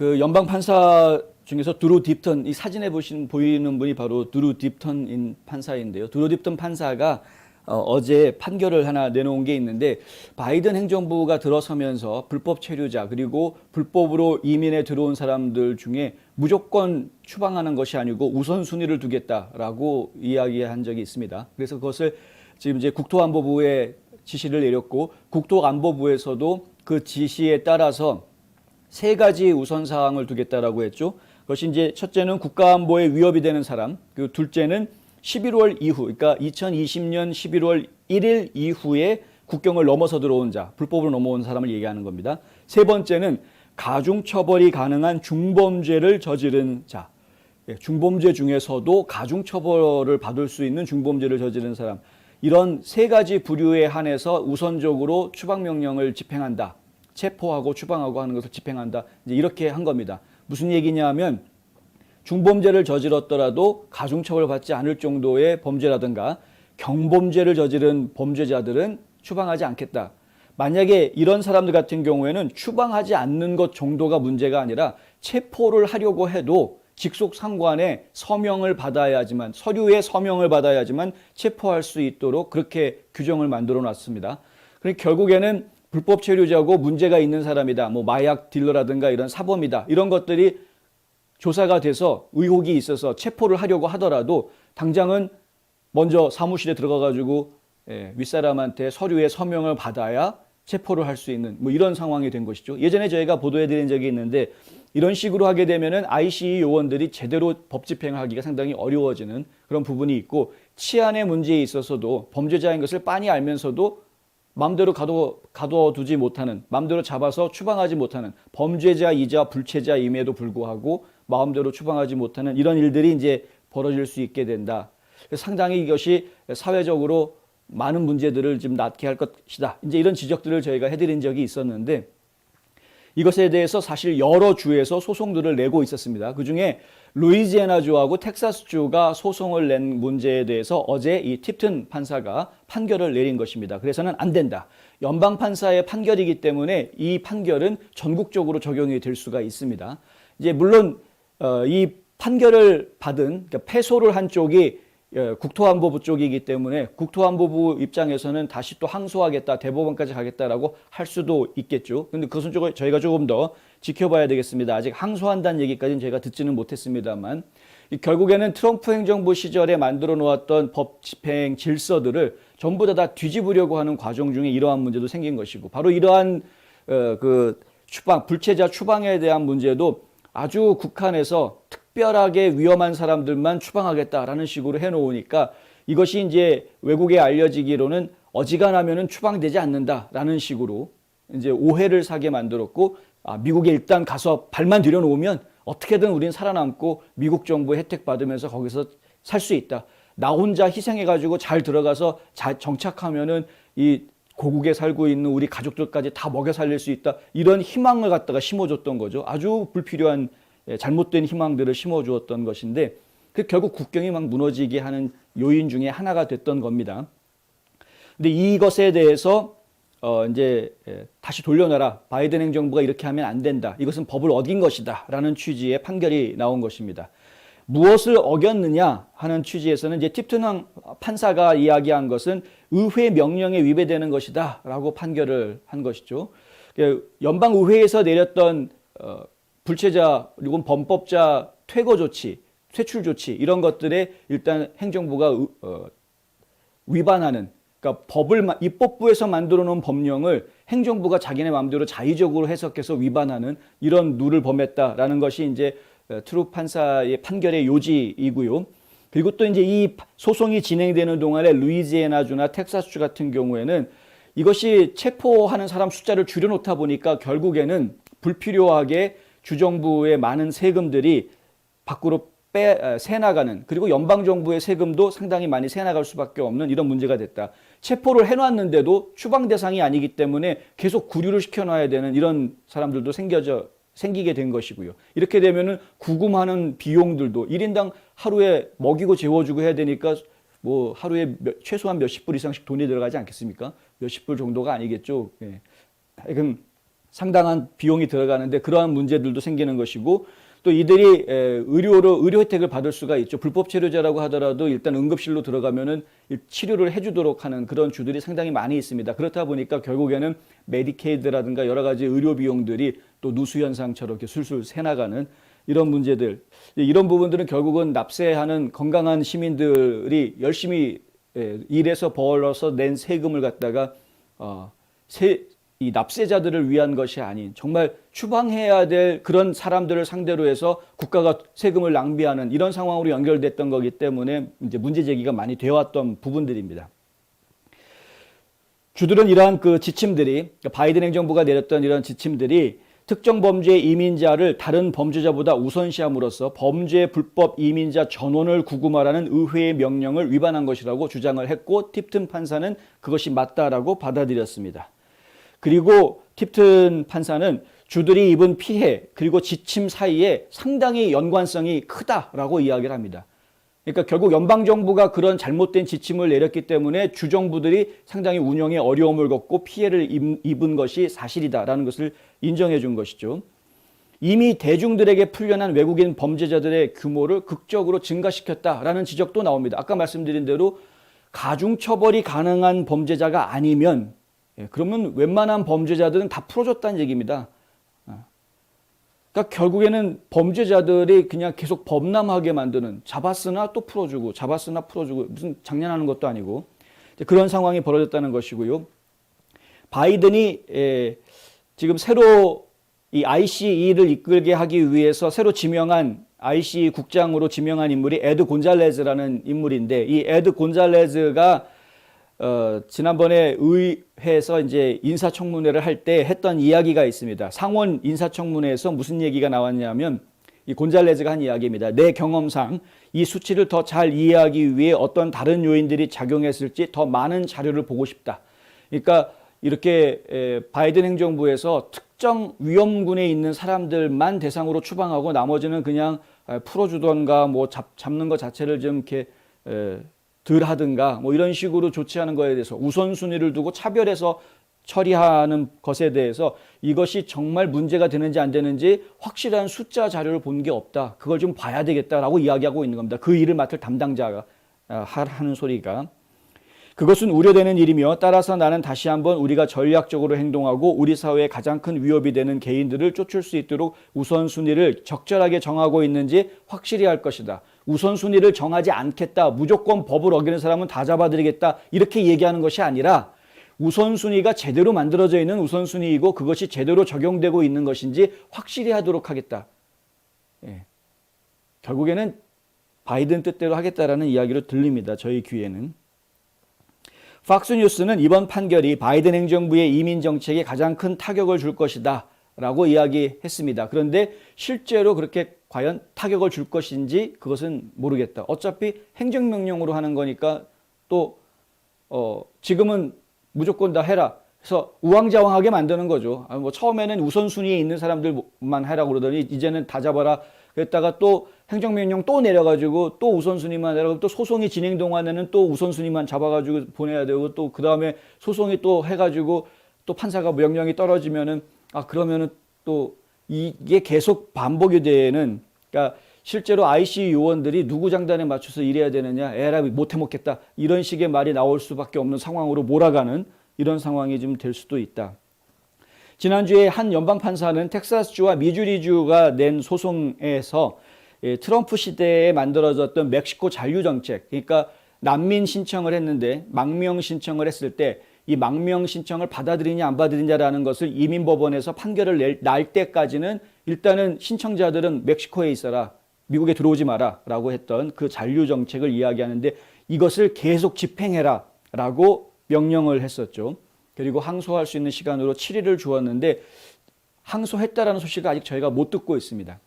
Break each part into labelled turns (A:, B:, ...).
A: 그 연방 판사 중에서 드루 딥턴 이 사진에 보신 보이는 분이 바로 드루 딥턴인 판사인데요. 드루 딥턴 판사가 어, 제 판결을 하나 내놓은 게 있는데 바이든 행정부가 들어서면서 불법 체류자 그리고 불법으로 이민에 들어온 사람들 중에 무조건 추방하는 것이 아니고 우선순위를 두겠다라고 이야기한 적이 있습니다. 그래서 그것을 지금 이제 국토안보부에 지시를 내렸고 국토안보부에서도 그 지시에 따라서 세 가지 우선 사항을 두겠다라고 했죠. 그것이 이제 첫째는 국가안보에 위협이 되는 사람, 그리고 둘째는 11월 이후, 그러니까 2020년 11월 1일 이후에 국경을 넘어서 들어온 자, 불법으로 넘어온 사람을 얘기하는 겁니다. 세 번째는 가중 처벌이 가능한 중범죄를 저지른 자. 예, 중범죄 중에서도 가중 처벌을 받을 수 있는 중범죄를 저지른 사람. 이런 세 가지 부류에 한해서 우선적으로 추방 명령을 집행한다. 체포하고 추방하고 하는 것을 집행한다. 이제 이렇게 한 겁니다. 무슨 얘기냐면 중범죄를 저질렀더라도 가중처벌 받지 않을 정도의 범죄라든가 경범죄를 저지른 범죄자들은 추방하지 않겠다. 만약에 이런 사람들 같은 경우에는 추방하지 않는 것 정도가 문제가 아니라 체포를 하려고 해도 직속 상관에 서명을 받아야지만 서류에 서명을 받아야지만 체포할 수 있도록 그렇게 규정을 만들어 놨습니다. 그러니까 결국에는 불법 체류자고 문제가 있는 사람이다. 뭐 마약 딜러라든가 이런 사범이다. 이런 것들이 조사가 돼서 의혹이 있어서 체포를 하려고 하더라도 당장은 먼저 사무실에 들어가 가지고 예, 윗사람한테 서류에 서명을 받아야 체포를 할 수 있는 뭐 이런 상황이 된 것이죠. 예전에 저희가 보도해 드린 적이 있는데 이런 식으로 하게 되면은 ICE 요원들이 제대로 법 집행을 하기가 상당히 어려워지는 그런 부분이 있고 치안의 문제에 있어서도 범죄자인 것을 빤히 알면서도 마음대로 가둬, 가둬두지 못하는, 마음대로 잡아서 추방하지 못하는 범죄자이자 불체자임에도 불구하고 마음대로 추방하지 못하는 이런 일들이 이제 벌어질 수 있게 된다. 상당히 이것이 사회적으로 많은 문제들을 좀 낳게 할 것이다. 이제 이런 지적들을 저희가 해드린 적이 있었는데 이것에 대해서 사실 여러 주에서 소송들을 내고 있었습니다. 그 중에 루이지애나주하고 텍사스주가 소송을 낸 문제에 대해서 어제 이 팁튼 판사가 판결을 내린 것입니다. 그래서는 안 된다. 연방 판사의 판결이기 때문에 이 판결은 전국적으로 적용이 될 수가 있습니다. 이제 물론 어, 이 판결을 받은 그러니까 패소를 한 쪽이 예, 국토안보부 쪽이기 때문에 국토안보부 입장에서는 다시 또 항소하겠다, 대법원까지 가겠다라고 할 수도 있겠죠. 근데 그것은 조금 저희가 조금 더 지켜봐야 되겠습니다. 아직 항소한다는 얘기까지는 저희가 듣지는 못했습니다만 결국에는 트럼프 행정부 시절에 만들어 놓았던 법 집행 질서들을 전부 다, 다 뒤집으려고 하는 과정 중에 이러한 문제도 생긴 것이고 바로 이러한 어, 그 추방 불체자 추방에 대한 문제도 아주 국한에서 특 별하게 위험한 사람들만 추방하겠다라는 식으로 해놓으니까 이것이 이제 외국에 알려지기로는 어지간하면은 추방되지 않는다라는 식으로 이제 오해를 사게 만들었고 아, 미국에 일단 가서 발만 들여놓으면 어떻게든 우린 살아남고 미국 정부 혜택 받으면서 거기서 살 수 있다. 나 혼자 희생해가지고 잘 들어가서 잘 정착하면은 이 고국에 살고 있는 우리 가족들까지 다 먹여 살릴 수 있다. 이런 희망을 갖다가 심어줬던 거죠. 아주 불필요한 예, 잘못된 희망들을 심어주었던 것인데 그 결국 국경이 막 무너지게 하는 요인 중에 하나가 됐던 겁니다. 근데 이것에 대해서 어 이제 예, 다시 돌려놔라. 바이든 행정부가 이렇게 하면 안 된다. 이것은 법을 어긴 것이다라는 취지의 판결이 나온 것입니다. 무엇을 어겼느냐 하는 취지에서는 이제 팁튼 판사가 이야기한 것은 의회 명령에 위배되는 것이다라고 판결을 한 것이죠. 그 연방 의회에서 내렸던 어 불체자 그리고 범법자 퇴거 조치, 퇴출 조치 이런 것들에 일단 행정부가 어, 위반하는 그러니까 법을 입법부에서 만들어 놓은 법령을 행정부가 자기네 마음대로 자의적으로 해석해서 위반하는 이런 누를 범했다라는 것이 이제 어, 트루 판사의 판결의 요지이고요. 그리고 또 이제 이 소송이 진행되는 동안에 루이지애나주나 텍사스주 같은 경우에는 이것이 체포하는 사람 숫자를 줄여놓다 보니까 결국에는 불필요하게 주정부의 많은 세금들이 밖으로 빼, 새 나가는 그리고 연방 정부의 세금도 상당히 많이 새 나갈 수밖에 없는 이런 문제가 됐다. 체포를 해놨는데도 추방 대상이 아니기 때문에 계속 구류를 시켜놔야 되는 이런 사람들도 생겨져 생기게 된 것이고요. 이렇게 되면은 구금하는 비용들도 1인당 하루에 먹이고 재워주고 해야 되니까 뭐 하루에 몇, 최소한 몇십 불 이상씩 돈이 들어가지 않겠습니까? 몇십 불 정도가 아니겠죠. 예. 하여간 상당한 비용이 들어가는데 그러한 문제들도 생기는 것이고 또 이들이 에, 의료로 의료 혜택을 받을 수가 있죠. 불법 치료제라고 하더라도 일단 응급실로 들어가면은 이 치료를 해주도록 하는 그런 주들이 상당히 많이 있습니다. 그렇다 보니까 결국에는 메디케이드라든가 여러 가지 의료 비용들이 또 누수 현상처럼 이렇게 술술 새나가는 이런 문제들 이런 부분들은 결국은 납세하는 건강한 시민들이 열심히 예, 일해서 벌어서 낸 세금을 갖다가 어, 세, 이 납세자들을 위한 것이 아닌 정말 추방해야 될 그런 사람들을 상대로 해서 국가가 세금을 낭비하는 이런 상황으로 연결됐던 거기 때문에 이제 문제 제기가 많이 되어왔던 부분들입니다. 주들은 이러한 그 지침들이 그러니까 바이든 행정부가 내렸던 이런 지침들이 특정 범죄 이민자를 다른 범죄자보다 우선시함으로써 범죄 불법 이민자 전원을 구금하라는 의회의 명령을 위반한 것이라고 주장을 했고 팁튼 판사는 그것이 맞다라고 받아들였습니다. 그리고 팁튼 판사는 주들이 입은 피해 그리고 지침 사이에 상당히 연관성이 크다라고 이야기를 합니다. 그러니까 결국 연방 정부가 그런 잘못된 지침을 내렸기 때문에 주 정부들이 상당히 운영에 어려움을 겪고 피해를 입은 것이 사실이다라는 것을 인정해 준 것이죠. 이미 대중들에게 풀려난 외국인 범죄자들의 규모를 극적으로 증가시켰다라는 지적도 나옵니다. 아까 말씀드린 대로 가중 처벌이 가능한 범죄자가 아니면 예, 그러면 웬만한 범죄자들은 다 풀어줬다는 얘기입니다. 그러니까 결국에는 범죄자들이 그냥 계속 범람하게 만드는 잡았으나 또 풀어주고 잡았으나 풀어주고 무슨 장난하는 것도 아니고 그런 상황이 벌어졌다는 것이고요. 바이든이 에, 지금 새로 이 ICE를 이끌게 하기 위해서 새로 지명한 ICE 국장으로 지명한 인물이 에드 곤잘레즈라는 인물인데 이 에드 곤잘레즈가 어, 지난번에 의회에서 이제 인사청문회를 할 때 했던 이야기가 있습니다. 상원 인사청문회에서 무슨 얘기가 나왔냐면 이 곤잘레즈가 한 이야기입니다. 내 경험상 이 수치를 더 잘 이해하기 위해 어떤 다른 요인들이 작용했을지 더 많은 자료를 보고 싶다. 그러니까 이렇게 에, 바이든 행정부에서 특정 위험군에 있는 사람들만 대상으로 추방하고 나머지는 그냥 풀어주던가 뭐 잡, 잡는 것 자체를 좀 이렇게 에, 덜 하든가 뭐 이런 식으로 조치하는 거에 대해서 우선순위를 두고 차별해서 처리하는 것에 대해서 이것이 정말 문제가 되는지 안 되는지 확실한 숫자 자료를 본 게 없다. 그걸 좀 봐야 되겠다라고 이야기하고 있는 겁니다. 그 일을 맡을 담당자가 아, 하는 소리가. 그것은 우려되는 일이며 따라서 나는 다시 한번 우리가 전략적으로 행동하고 우리 사회에 가장 큰 위협이 되는 개인들을 쫓을 수 있도록 우선순위를 적절하게 정하고 있는지 확실히 할 것이다. 우선순위를 정하지 않겠다. 무조건 법을 어기는 사람은 다 잡아들이겠다. 이렇게 얘기하는 것이 아니라 우선순위가 제대로 만들어져 있는 우선순위이고 그것이 제대로 적용되고 있는 것인지 확실히 하도록 하겠다. 예. 결국에는 바이든 뜻대로 하겠다라는 이야기로 들립니다. 저희 귀에는. 팍스뉴스는 이번 판결이 바이든 행정부의 이민 정책에 가장 큰 타격을 줄 것이다. 라고 이야기했습니다. 그런데 실제로 그렇게 과연 타격을 줄 것인지 그것은 모르겠다. 어차피 행정명령으로 하는 거니까 또, 어, 지금은 무조건 다 해라. 그래서 우왕좌왕하게 만드는 거죠. 아, 뭐 처음에는 우선순위에 있는 사람들만 해라 그러더니 이제는 다 잡아라. 그랬다가 또 행정명령 또 내려가지고 또 우선순위만 내려가고 또 소송이 진행 동안에는 또 우선순위만 잡아가지고 보내야 되고 또 그 다음에 소송이 또 해가지고 또 판사가 명령이 떨어지면은 아 그러면은 또 이게 계속 반복이 되는 그러니까 실제로 IC 요원들이 누구 장단에 맞춰서 일해야 되느냐 에라 못해 먹겠다 이런 식의 말이 나올 수밖에 없는 상황으로 몰아가는 이런 상황이 좀 될 수도 있다. 지난주에 한 연방 판사는 텍사스주와 미주리주가 낸 소송에서 예, 트럼프 시대에 만들어졌던 멕시코 잔류 정책 그러니까 난민 신청을 했는데 망명 신청을 했을 때 이 망명 신청을 받아들이냐 안 받아들이냐라는 것을 이민 법원에서 판결을 낼, 날 때까지는 일단은 신청자들은 멕시코에 있어라 미국에 들어오지 마라 라고 했던 그 잔류 정책을 이야기하는데 이것을 계속 집행해라 라고 명령을 했었죠. 그리고 항소할 수 있는 시간으로 7일을 주었는데 항소했다라는 소식을 아직 저희가 못 듣고 있습니다.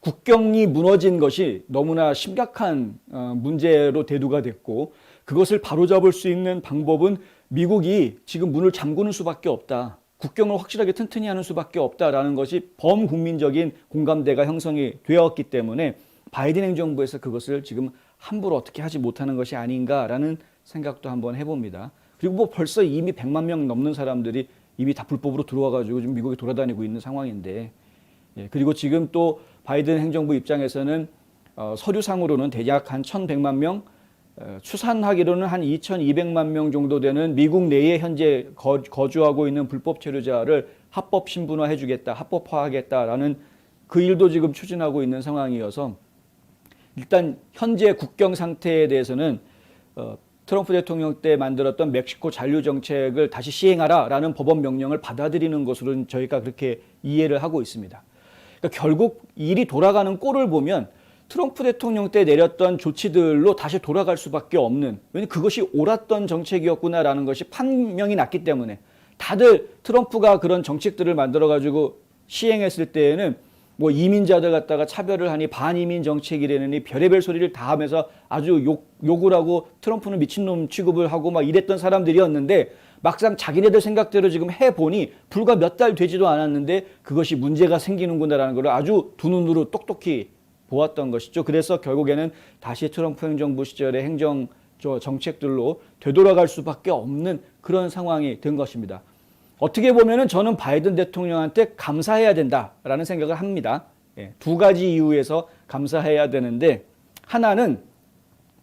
A: 국경이 무너진 것이 너무나 심각한 어, 문제로 대두가 됐고 그것을 바로잡을 수 있는 방법은 미국이 지금 문을 잠그는 수밖에 없다. 국경을 확실하게 튼튼히 하는 수밖에 없다라는 것이 범국민적인 공감대가 형성이 되었기 때문에 바이든 행정부에서 그것을 지금 함부로 어떻게 하지 못하는 것이 아닌가라는 생각도 한번 해봅니다. 그리고 뭐 벌써 이미 100만 명 넘는 사람들이 이미 다 불법으로 들어와가지고 지금 미국에 돌아다니고 있는 상황인데 예, 그리고 지금 또 바이든 행정부 입장에서는 어, 서류상으로는 대략 한 1,100만 명, 어, 추산하기로는 한 2,200만 명 정도 되는 미국 내에 현재 거, 거주하고 있는 불법 체류자를 합법 신분화 해주겠다, 합법화하겠다라는 그 일도 지금 추진하고 있는 상황이어서 일단 현재 국경 상태에 대해서는 어, 트럼프 대통령 때 만들었던 멕시코 잔류 정책을 다시 시행하라라는 법원 명령을 받아들이는 것으로는 저희가 그렇게 이해를 하고 있습니다. 그러니까 결국 일이 돌아가는 꼴을 보면 트럼프 대통령 때 내렸던 조치들로 다시 돌아갈 수밖에 없는 왜냐 그것이 옳았던 정책이었구나라는 것이 판명이 났기 때문에 다들 트럼프가 그런 정책들을 만들어 가지고 시행했을 때에는 뭐 이민자들 갖다가 차별을 하니 반이민 정책이라느니 별의별 소리를 다 하면서 아주 욕, 욕을 하고 트럼프는 미친놈 취급을 하고 막 이랬던 사람들이었는데 막상 자기네들 생각대로 지금 해보니 불과 몇 달 되지도 않았는데 그것이 문제가 생기는구나라는 걸 아주 두 눈으로 똑똑히 보았던 것이죠. 그래서 결국에는 다시 트럼프 행정부 시절의 행정 저 정책들로 되돌아갈 수밖에 없는 그런 상황이 된 것입니다. 어떻게 보면은 저는 바이든 대통령한테 감사해야 된다라는 생각을 합니다. 예, 두 가지 이유에서 감사해야 되는데 하나는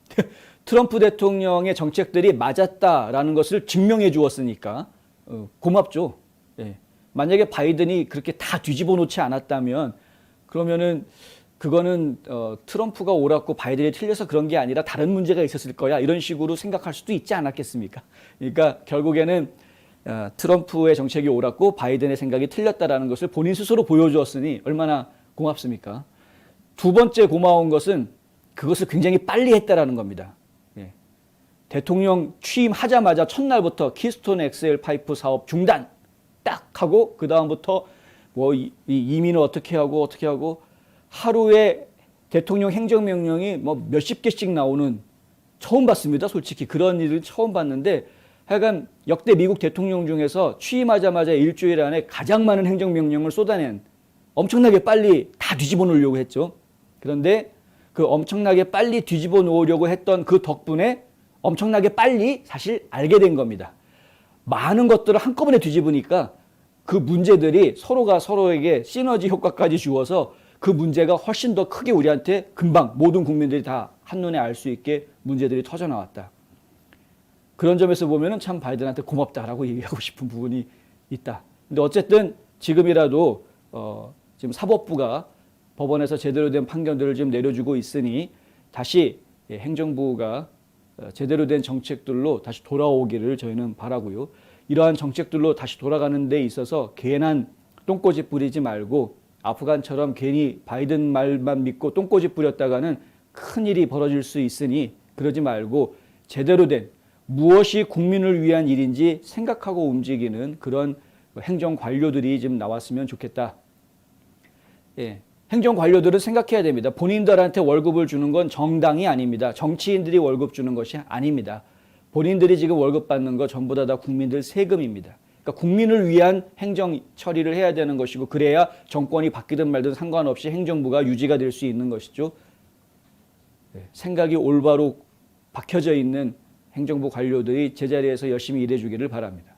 A: 트럼프 대통령의 정책들이 맞았다라는 것을 증명해 주었으니까 어, 고맙죠. 예. 만약에 바이든이 그렇게 다 뒤집어 놓지 않았다면 그러면은 그거는 어, 트럼프가 옳았고 바이든이 틀려서 그런 게 아니라 다른 문제가 있었을 거야 이런 식으로 생각할 수도 있지 않았겠습니까? 그러니까 결국에는 어, 트럼프의 정책이 옳았고 바이든의 생각이 틀렸다라는 것을 본인 스스로 보여주었으니 얼마나 고맙습니까? 두 번째 고마운 것은 그것을 굉장히 빨리 했다라는 겁니다. 예. 대통령 취임하자마자 첫날부터 키스톤 엑셀 파이프 사업 중단 딱 하고 그 다음부터 뭐 이, 이 이민을 어떻게 하고 어떻게 하고 하루에 대통령 행정명령이 뭐 몇십 개씩 나오는 처음 봤습니다. 솔직히 그런 일을 처음 봤는데 하여간 역대 미국 대통령 중에서 취임하자마자 일주일 안에 가장 많은 행정명령을 쏟아낸 엄청나게 빨리 다 뒤집어 놓으려고 했죠. 그런데 그 엄청나게 빨리 뒤집어 놓으려고 했던 그 덕분에 엄청나게 빨리 사실 알게 된 겁니다. 많은 것들을 한꺼번에 뒤집으니까 그 문제들이 서로가 서로에게 시너지 효과까지 주어서 그 문제가 훨씬 더 크게 우리한테 금방 모든 국민들이 다 한눈에 알 수 있게 문제들이 터져 나왔다. 그런 점에서 보면은 참 바이든한테 고맙다라고 얘기하고 싶은 부분이 있다. 근데 어쨌든 지금이라도 어 지금 사법부가 법원에서 제대로 된 판결들을 지금 내려주고 있으니 다시 예, 행정부가 어, 제대로 된 정책들로 다시 돌아오기를 저희는 바라고요. 이러한 정책들로 다시 돌아가는 데 있어서 괜한 똥꼬집 부리지 말고 아프간처럼 괜히 바이든 말만 믿고 똥꼬집 부렸다가는 큰 일이 벌어질 수 있으니 그러지 말고 제대로 된 무엇이 국민을 위한 일인지 생각하고 움직이는 그런 행정 관료들이 지금 나왔으면 좋겠다. 예. 행정 관료들은 생각해야 됩니다. 본인들한테 월급을 주는 건 정당이 아닙니다. 정치인들이 월급 주는 것이 아닙니다. 본인들이 지금 월급 받는 거 전부 다, 다 국민들 세금입니다. 그러니까 국민을 위한 행정 처리를 해야 되는 것이고 그래야 정권이 바뀌든 말든 상관없이 행정부가 유지가 될 수 있는 것이죠. 네, 생각이 올바로 박혀져 있는 행정부 관료들이 제자리에서 열심히 일해 주기를 바랍니다.